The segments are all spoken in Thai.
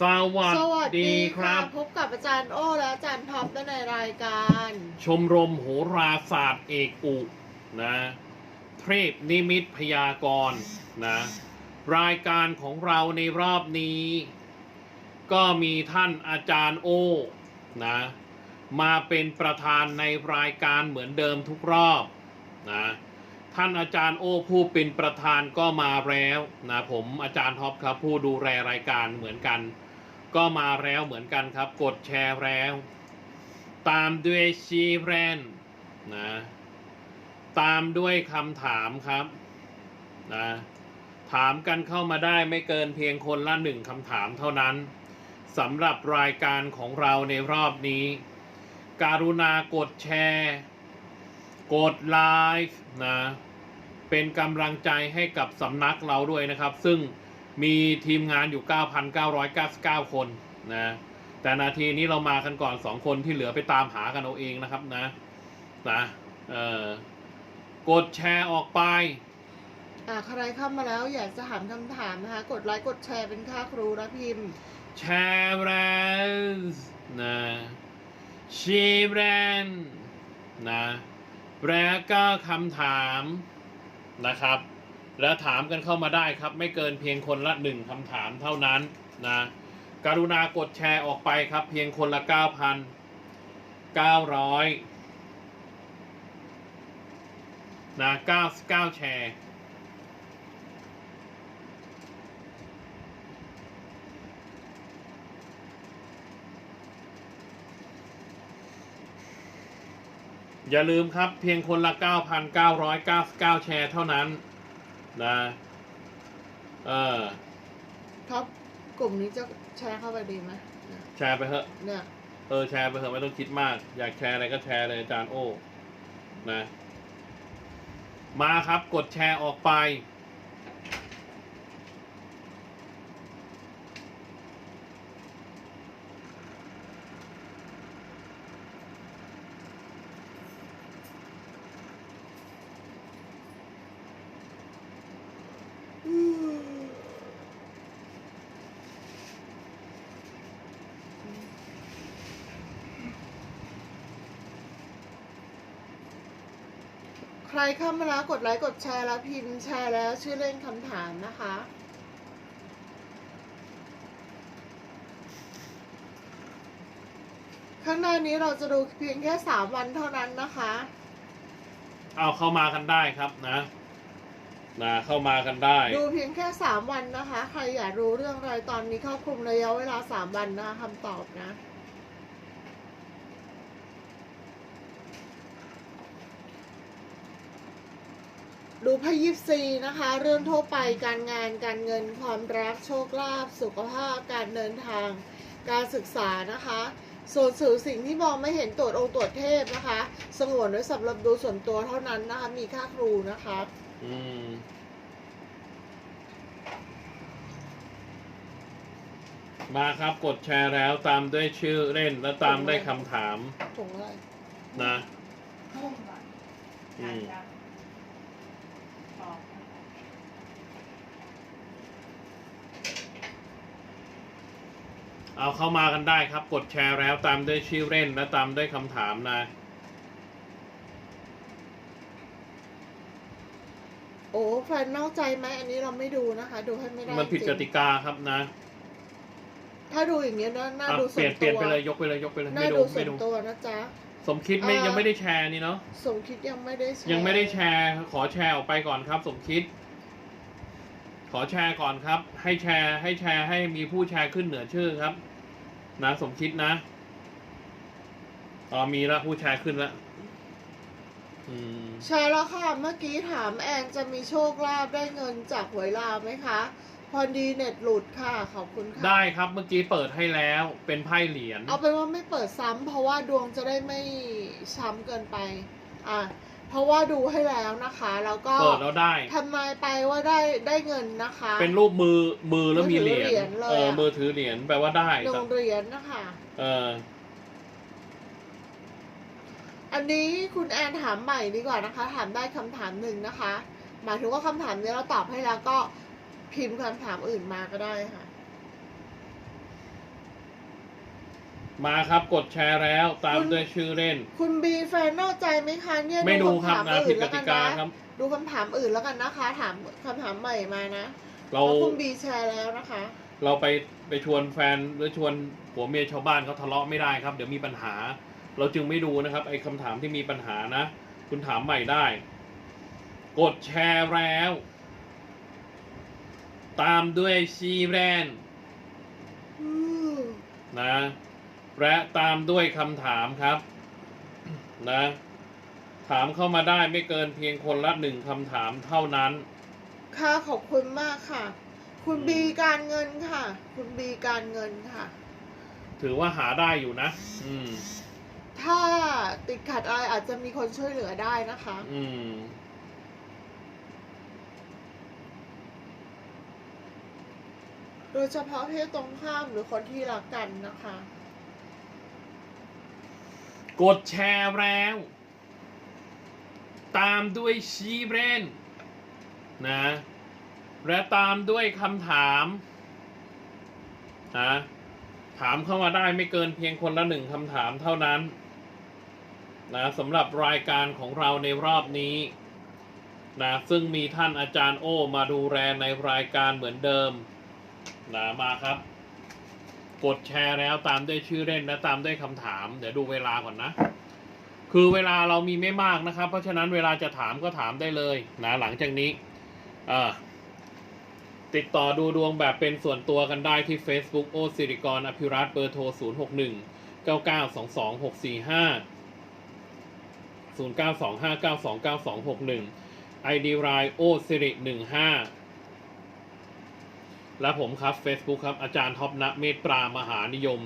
สวัสสวัสดีดีคค่ะรับ พบกับอาจารย์โอ้และอาจารย์ท็อปในรายการ ชมรมโหราศาสตร์เอกอุนะเทพนิมิตพยากรณ์นะรายการของเราในรอบนี้ ก็มีท่านอาจารย์โอนะมาเป็นประธานในรายการเหมือนเดิมทุกรอบนะท่านอาจารย์โอผู้เป็นประธานก็มาแล้วนะผมอาจารย์ท็อปครับผู้ดูแลรายการเหมือนกัน ก็มาแล้วเหมือนกันครับ กดแชร์แล้ว ตามด้วยชีแรนนะตามด้วยคำถามครับนะถามกันเข้ามาได้ไม่เกินเพียงคนละหนึ่งคำถามเท่านั้นสำหรับรายการของเราในรอบนี้ การุณากดแชร์ กดไลค์นะเป็นกำลังใจให้กับสำนักเราด้วยนะครับ ซึ่ง มีทีมงานอยู่ 9,999 คนนะ แต่นาทีนี้เรามากันก่อนสองคนที่เหลือไปตามหากันเอาเองนะครับนะนะเออกดแชร์ออกไปอ่าใครเข้ามาแล้วอยากจะถามคำถามนะคะ กดไลค์กดแชร์เป็นค่าครูนะพิมพ์ แชร์แรนนะชีแรนนะแล้วก็คำถามนะครับ แล้วถามกันเข้ามาได้ครับ ไม่เกินเพียงคนละหนึ่งคำถามเท่านั้นนะกรุณากดแชร์ออกไปครับ เพียงคนละ9,900นะ99 แชร์อย่าลืมครับเพียงคนละ 9,999 แชร์เท่านั้น นะเออท็อปกลุ่มนี้จะแชร์เข้าไปดีไหมแชร์ไปเถอะเนี่ยเออแชร์ไปเถอะไม่ต้องคิดมาก อยากแชร์อะไรก็แชร์เลยอาจารย์โอ้นะ มาครับกดแชร์ออกไป ใครเข้ามาแล้วกดไลค์กดแชร์แล้วพิมพ์แชร์แล้วชื่อเล่นคำถามนะคะ ข้างหน้านี้เราจะดูเพียงแค่สามวันเท่านั้นนะคะ เอาเข้ามากันได้ครับนะนะเข้ามากันได้ ดูเพียงแค่สามวันนะคะ ใครอยากรู้เรื่องอะไรตอนนี้ครอบคลุมระยะเวลาสามวันนะคะคำตอบนะ ดูพยิบซีนะคะ เรื่องทั่วไปการงานการเงินความรักโชคลาภสุขภาพการเดินทาง การศึกษานะคะ ส่วนสื่อสิ่งที่มองไม่เห็นตรวจองค์ตรวจเทพนะคะ สงวนไว้สำหรับดูส่วนตัวเท่านั้นนะคะ มีค่าครูนะคะอืมมาครับกดแชร์แล้วตามด้วยชื่อเล่นและตามด้วยคำถามถุงอะไรนะมุ่งก่อนอืมการจะตอบ เอาเข้ามากันได้ครับ กดแชร์แล้วตามด้วยชื่อเล่นและตามด้วยคำถามนะโอ้แฟนนอกใจไหมอันนี้เราไม่ดูนะคะ ดูให้ไม่ได้มันผิดจกริงติกาครับนะ ถ้าดูอย่างเงี้ยนะน่าอะดูเปส่ลี่วยนนเปลี่ยนตัวไปเลยยกไปเลยยกไปเลยน่าไม่ดูดูส่วไม่นดูตัวนะจ๊ะสมคิดไม่อ่ายัยังไม่ได้แชร์นี่เนาะสมคิดยังไม่ได้แชร์ยังไม่ได้แชร์ ขอแชร์ออกไปก่อนครับ สมคิด ขอแชร์ก่อนครับ ให้แชร์ให้แชร์ให้มีผู้แชร์ขึ้นเหนือชื่อครับ นะสมคิดนะอ๋อมีแล้วผู้แชร์ขึ้นแล้วอืมแชร์แล้วค่ะ เมื่อกี้ถามแอนจะมีโชคลาภได้เงินจากหวยลาวไหมคะ พอดีเน็ตหลุดค่ะ ขอบคุณค่ะ ได้ครับเมื่อกี้เปิดให้แล้วเป็นไพ่เหรียญ เอาเป็นว่าไม่เปิดซ้ำเพราะว่าดวงจะได้ไม่ช้ำเกินไป อะ เพราะว่าดูให้แล้วนะคะ แล้วก็เปิดแล้วได้ทำนายไปว่าได้ได้เงินนะคะ เป็นรูปมือมือแล้วมีเหรียญมือถือเหรียญเลยเอออะมือถือเหรียญแปลว่าได้หนึ่งเหรียญนะคะเอออันนี้คุณแอนถามใหม่ดีกว่านะคะ ถามได้คำถามหนึ่งนะคะ หมายถึงว่าคำถามนี้เราตอบให้แล้วก็พิมพ์คำถามอื่นมาก็ได้ค่ะ มาครับกดแชร์แล้วตามคุณด้วยชื่อเล่น คุณบีแฟนนอกใจไหมคะเนี่ยไม่ดูครับำถามนะผิอื่ดนกแล้วติกันกานะครับ ดูคำถามอื่นแล้วกันนะคะ ถามคำถามใหม่มานะเราเพราะคุณบีแชร์แล้วนะคะ เราไปไปชวนแฟนหรือชวนผัวเมียชาวบ้านเขาทะเลาะไม่ได้ครับ เดี๋ยวมีปัญหา เราจึงไม่ดูนะครับไอ้คำถามที่มีปัญหานะ คุณถามใหม่ได้ กดแชร์แล้ว ตามด้วยชีแรนอืมนะ และตามด้วยคำถามครับนะถามเข้ามาได้ไม่เกินเพียงคนละหนึ่งคำถามเท่านั้น ค่ะขอบคุณมากค่ะ คุณบีการเงินค่ะ คุณบีการเงินค่ะ ถือว่าหาได้อยู่นะ อืม ถ้าติดขัดอะไรอาจจะมีคนช่วยเหลือได้นะคะ อืมโดยเฉพาะเพศตรงข้ามหรือคนที่รักกันนะคะ กดแชร์แล้ว ตามด้วยชีเรนนะ และตามด้วยคำถามนะถามเข้ามาได้ไม่เกินเพียงคนละหนึ่งคำถามเท่านั้นนะสำหรับรายการของเราในรอบนี้นะซึ่งมีท่านอาจารย์โอมาดูแลในรายการเหมือนเดิมนะมาครับ กดแชร์แล้วตามด้วยชื่อเล่นและตามด้วยคำถาม เดี๋ยวดูเวลาก่อนนะ คือเวลาเรามีไม่มากนะครับ เพราะฉะนั้นเวลาจะถามก็ถามได้เลยนะหลังจากนี้ติดต่อดูดวงแบบเป็นส่วนตัวกันได้ที่ Facebook โอสิริกรอภิรัตเบอร์โทร 0 6 1 9 9 2 2 6 4 5 0 9 2 5 9 2 9 2 6 1 ID รายโอสิริ15 และผมครับ Facebook ครับ อาจารย์ท็อปณเมตตรามหานิยม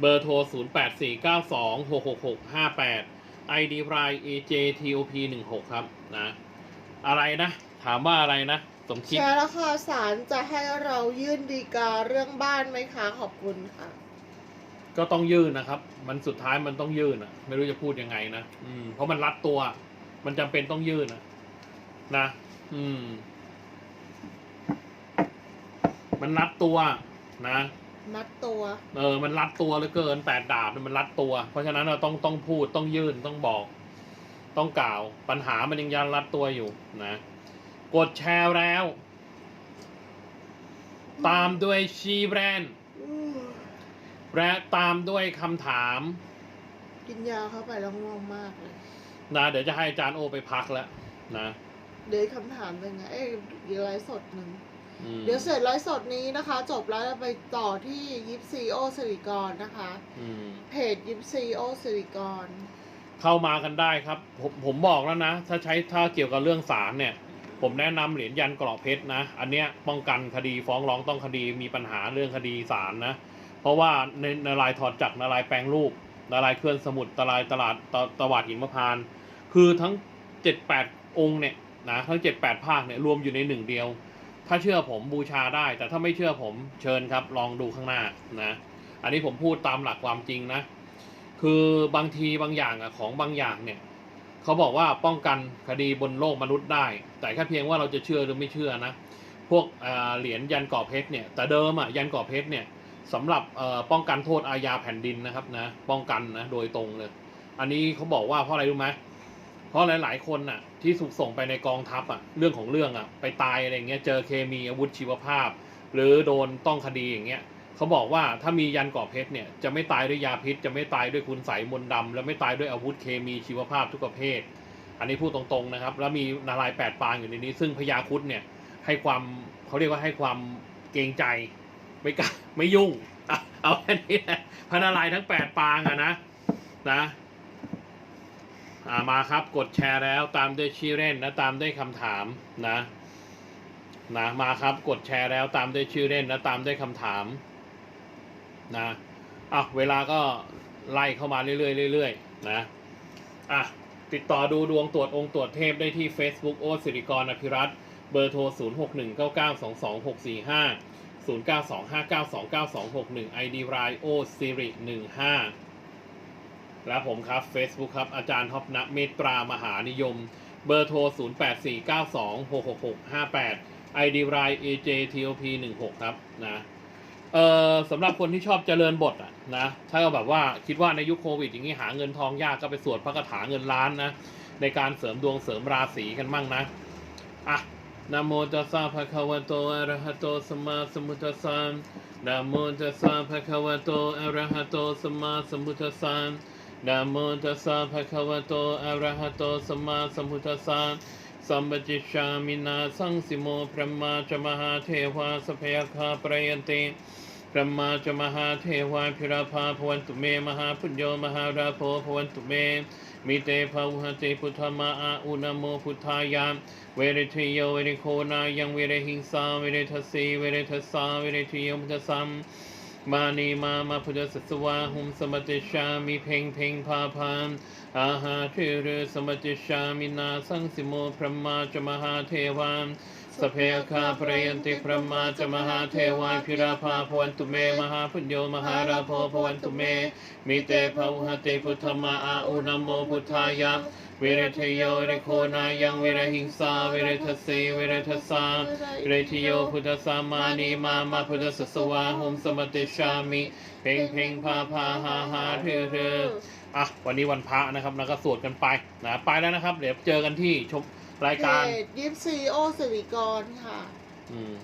เบอร์โทร 0 8 4 9 2 6 6 6 5 8 ID ราย AJTOP 16 ครับนะ อะไรนะ ถามว่าอะไรนะ สมคิด แชร์แล้วค่ะศาลจะให้เรายื่นดีกาเรื่องบ้านไหมคะขอบคุณค่ะ ก็ต้องยื่นนะครับ มันสุดท้ายมันต้องยื่นอะไม่รู้จะพูดยังไงนะ อืม เพราะมันรัดตัว มันจำเป็นต้องยื่นอะนะ อืม มันรัดตัวนะมัดตัว เออ มันรัดตัวเหลือเกินแปดดาบเนี่ยมันรัดตัว เพราะฉะนั้นเราต้องต้องพูดต้องยื่นต้องบอก ต้องกล่าว ปัญหามันยังยันรัดตัวอยู่นะ กดแชร์แล้ว ตามด้วยชีแบรนด์อืมและตามด้วยคำถาม กินยาเข้าไปแล้วง่วงมากเลยนะเดี๋ยวจะให้อาจารย์โอไปพักแล้วนะ เดี๋ยวคำถามเป็นไงเอ้ยอีกไลฟ์สดหนึ่งอืม เดี๋ยวเสร็จไลฟ์สดนี้นะคะ จบแล้วเราไปต่อที่ยิปซีโอสิริกรนะคะอืมเพจยิปซีโอสิริกร เข้ามากันได้ครับ ผมผมบอกแล้วนะ ถ้าใช้ถ้าเกี่ยวกับเรื่องศาลเนี่ย ผมแนะนำเหรียญยันกรอบเพชรนะ อันเนี้ยป้องกันคดีฟ้องร้องต้องคดีมีปัญหาเรื่องคดีศาลนะ เพราะว่าในนารายณ์ถอดจักรนารายณ์แปลงรูปนารายณ์เคลื่อนสมุดตรายตลาดตะตวาดหินมะพานต์คือทั้งเจ็ดแปดองค์เนี่ยนะทั้งเจ็ดแปดภาคเนี่ยรวมอยู่ในหนึ่งเดียว ถ้าเชื่อผมบูชาได้ แต่ถ้าไม่เชื่อผมเชิญครับ ลองดูข้างหน้านะ อันนี้ผมพูดตามหลักความจริงนะ คือบางทีบางอย่างอะของบางอย่างเนี่ยเขาบอกว่าป้องกันคดีบนโลกมนุษย์ได้ แต่แค่เพียงว่าเราจะเชื่อหรือไม่เชื่อนะ พวกเหรียญยันกรอบเพชรเนี่ย แต่เดิมอะยันกรอบเพชรเนี่ยสำหรับป้องกันโทษอาญาแผ่นดินนะครับนะ ป้องกันนะโดยตรงเลย อันนี้เขาบอกว่าเพราะอะไรรู้ไหมเเพราะหลาย ๆ คนน่ะที่ถูกส่งไปในกองทัพอะเรื่องของเรื่องอะไปตายอะไรเงี้ยเจอเคมีอาวุธชีวภาพ หรือโดนต้องคดีอย่างเงี้ยเขาบอกว่าถ้ามียันกรอเพชรเนี่ยจะไม่ตายด้วยยาพิษ จะไม่ตายด้วยคุณใสมนต์ดำและไม่ตายด้วยอาวุธเคมีชีวภาพทุกประเภท อันนี้พูดตรง ๆ นะครับ แล้วมีนารายแปดปางอยู่ในนี้ ซึ่งพญาคุดเนี่ยให้ความเขาเรียกว่าให้ความเกรงใจไม่กล้าไม่ยุ่งอะเอาแค่นี้แหละพระนารายทั้งแปดปางอะนะนะ อ่ามาครับกดแชร์แล้วตามด้วยชื่อเล่นและตามด้วยคำถามนะนะมาครับกดแชร์แล้วตามด้วยชื่อเล่นและตามด้วยคำถามนะอะเวลาก็ไล่เข้ามาเรื่อยๆเรื่อยๆนะอะติดต่อดูดวงตรวจองค์ตรวจเทพได้ที่ Facebook โอสิริกรอภิรัตน์เบอร์โทร 0 6 1 9 9 2 2 6 4 5 0 9 2 5 9 2 9 2 6 1 ID รายโอซิริ 15 และผมครับ Facebook ครับ อาจารย์ท็อปณเมตตรามหานิยม เบอร์โทร 0 8 4 9 2 6 6 6 5 8 ID ราย AJTOP 16 ครับนะเอ่อสำหรับคนที่ชอบเจริญบทอะนะถ้าก็แบบว่าคิดว่าในยุคโควิดอย่างนี้หาเงินทองยากก็ไปสวดพระคาถาเงินล้านนะ ในการเสริมดวงเสริมราศีกันมั่งนะอะนะโมตัสสะภะคะวะโตอะระหะโตสัมมาสัมพุทธัสสะนะโมตัสสะภะคะวะโตอะระหะโตสัมมาสัมพุทธัสสะ นะโมตัสสะภะคะวะโตอะระหะโตสัมมาสัมพุทธัสสะสัมปจิชามินาสังสิโมพระมาจมหาเทวาสพยาคาปรยันติพระมาจมหาเทวาพิราภาพวันตุเมมหาพุญโยมหาราโภพวันตุเมมิเตภาวุหติพุทธมาอาอุนโมพุทธายามเวริทโยเวริโคนายังเวริหิงสาเวริทัสสีเวริทัสสาเวริทโยมุทสัม มานีมามาพุทธสัสวาหุมสมติชามิเพ่งเพ่งพาพานอาหาเทเรสมติชามินาสังสิโมพระมาจมหาเทวาน สเพคาปรยันติพระมาจมหาเทวาพิราภาพวันตุเม มหาพุญโยมหาราโภพวันตุเมมิเตภาวุหติพุทธมาอาอุนโมพุทธายะเวรทโยเรโคนายังเวรหิงสาเวรทสีเวรทสาเรทโยพุทธสามานีมามาพุทธสสวาหุมสมติชามิ เพ่งเพ่งพาพาหาหาเธอเธออะวันนี้วันพระนะครับแล้วก็สวดกันไปนะไปแล้วนะครับ เดี๋ยวเจอกันที่ชม รายเพการจยิปซีโอสิริกรค่ะ อืม